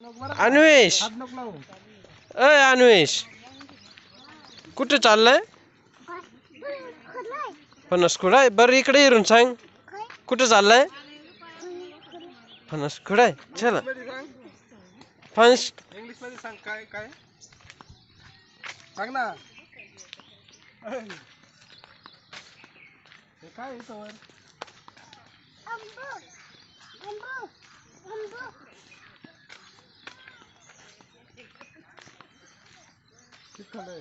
अन्वेष। अय अन्वेष। कुठे चाललंय? फणस खुडाय बरं इकडे येऊन सांग. कुठे चाललंय? फणस खुडाय चला. फणस इंग्लिशमध्ये सांग काय काय? सांग ना. हे काय आहे इथं वर? चिखल.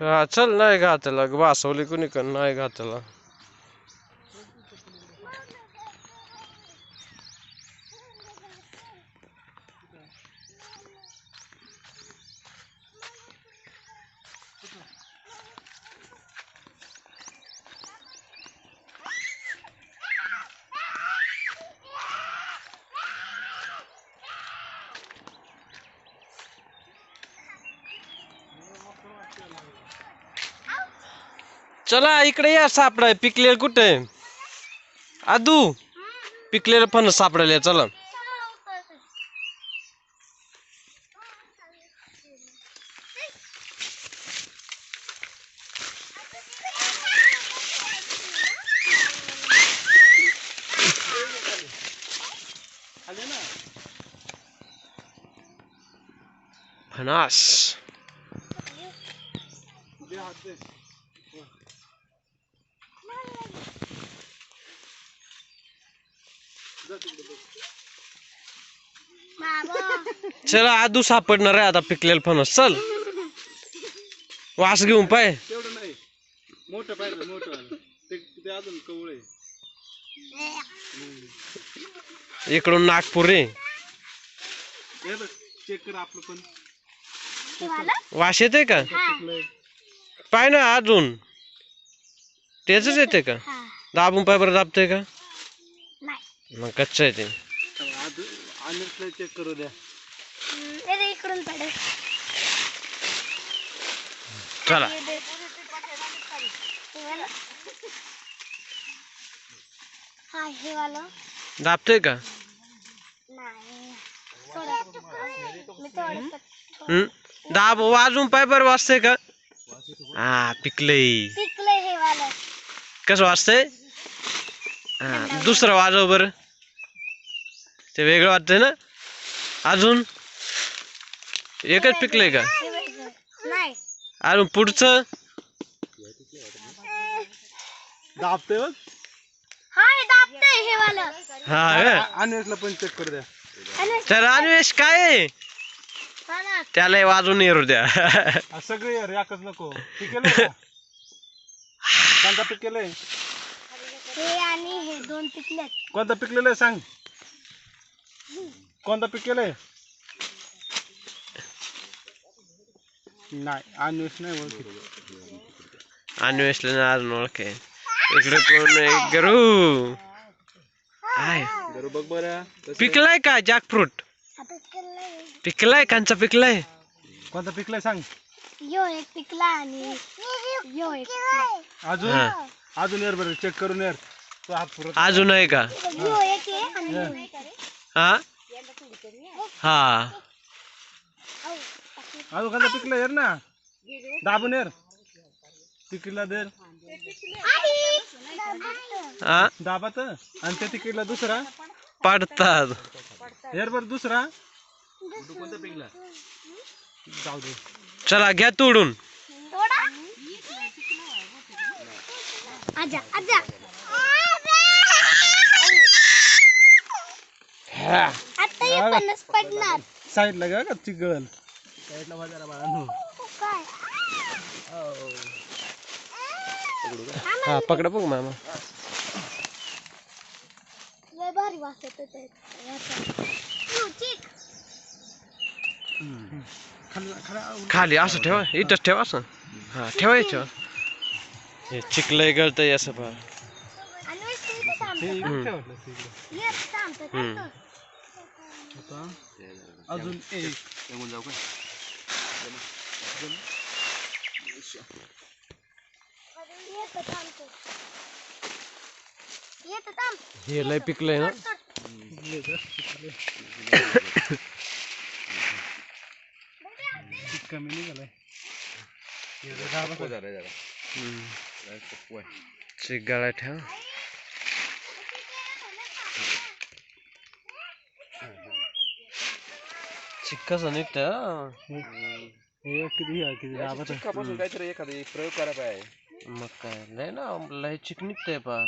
हा चल नाही घातला. वासवली कुणी नाही घातला. चला इकडे या सापडाय. पिकलेलं कुठे? आदू. पिकलेलं फणस सापडायला चला. फनास दे हात दे जा तिकडे बघ. चला आदू सापडणार आहे आता पिकलेलं फणस. चल. वास घेऊन पाय. तेवढं नाही. मोठं पाहिजे मोठं वालं. ते ते अजून कवळ आहे. इकडून नागपूर रे. हे बघ चेक कर आपलं पण. वास येते का? पिकलंय. पाय ना अजून. तेच येते का? दाबून पाय बरं दाबते का? मग कच्चं आहे ते. आधी अनिलला चेक करू द्या. इकडून पडेल चला. हा हे वाला. दाबते का? नाही. थोडं मी थोडं हम्म? दाब वाजून पाय बरं वाजते का? हा पिकलंय. पिकलंय हे वाला. कसं वाजतंय? हा दुसरं वाजव बरं. ते वेगळं वाटतंय ना? अजून? एकच पिकलंय का? नाही. अजून पुढचं? दाबते बघ. हा हे हे. हा पण चेक करू द्या. तर अन्वेष काय त्याला वाजून येऊ द्या. सगळे यार एकच नको. कोणता हे आणि हे दोन पिकलेत. कोणता पिकलेलं आहे सांग. कोणता पिकेलंय नाही अन्वेष नाही ओळखी अन्वेषला ना अजून ओळखे. इकडे कोण आहे? गरू. आहे बरं बघ बरं. पिकलाय का जॅकफ्रूट? पिकलंय पिकलाय कांचा पिकलाय. कोणता पिकलाय सांग. यो एक पिकला आणि यो एक पिकला. अजून? हा. अजून यार बरं चेक करून यार तो हात पुरत अजून आहे का? यो एक आहे आणि यो एक आहे. हा? हा. अजून कोणता पिकला यार ना. दाबून यार तिकीला दर हा दाबात. आणि त्या तिकीला दुसरा. पडतात. यार बरं दुसरा. जाऊ दे. चला घ्या तोडून. आजा आजा. हे पन्नास पडणार. साईडला घ्या का साईडला बाजारा बाळा काय? हा. पकडा बघ मामा. लय भारी वास येतो ते. याचा. यो, चिक. खाली असं ठेवा इथंच ठेवा असं. हा ठेवायचं हे चिकलंय गळतंय असं पहा. आणि इथं ठेवलं इकडे. आता अजून एक तू येतं थांब हे लय पिकलंय ना. कमी निघालाय गळा ठेव. चिक कसं निघतं काहीतरी एखादा प्रयोग पाहिजे मग काय लय ना लय चिक निघतंय पार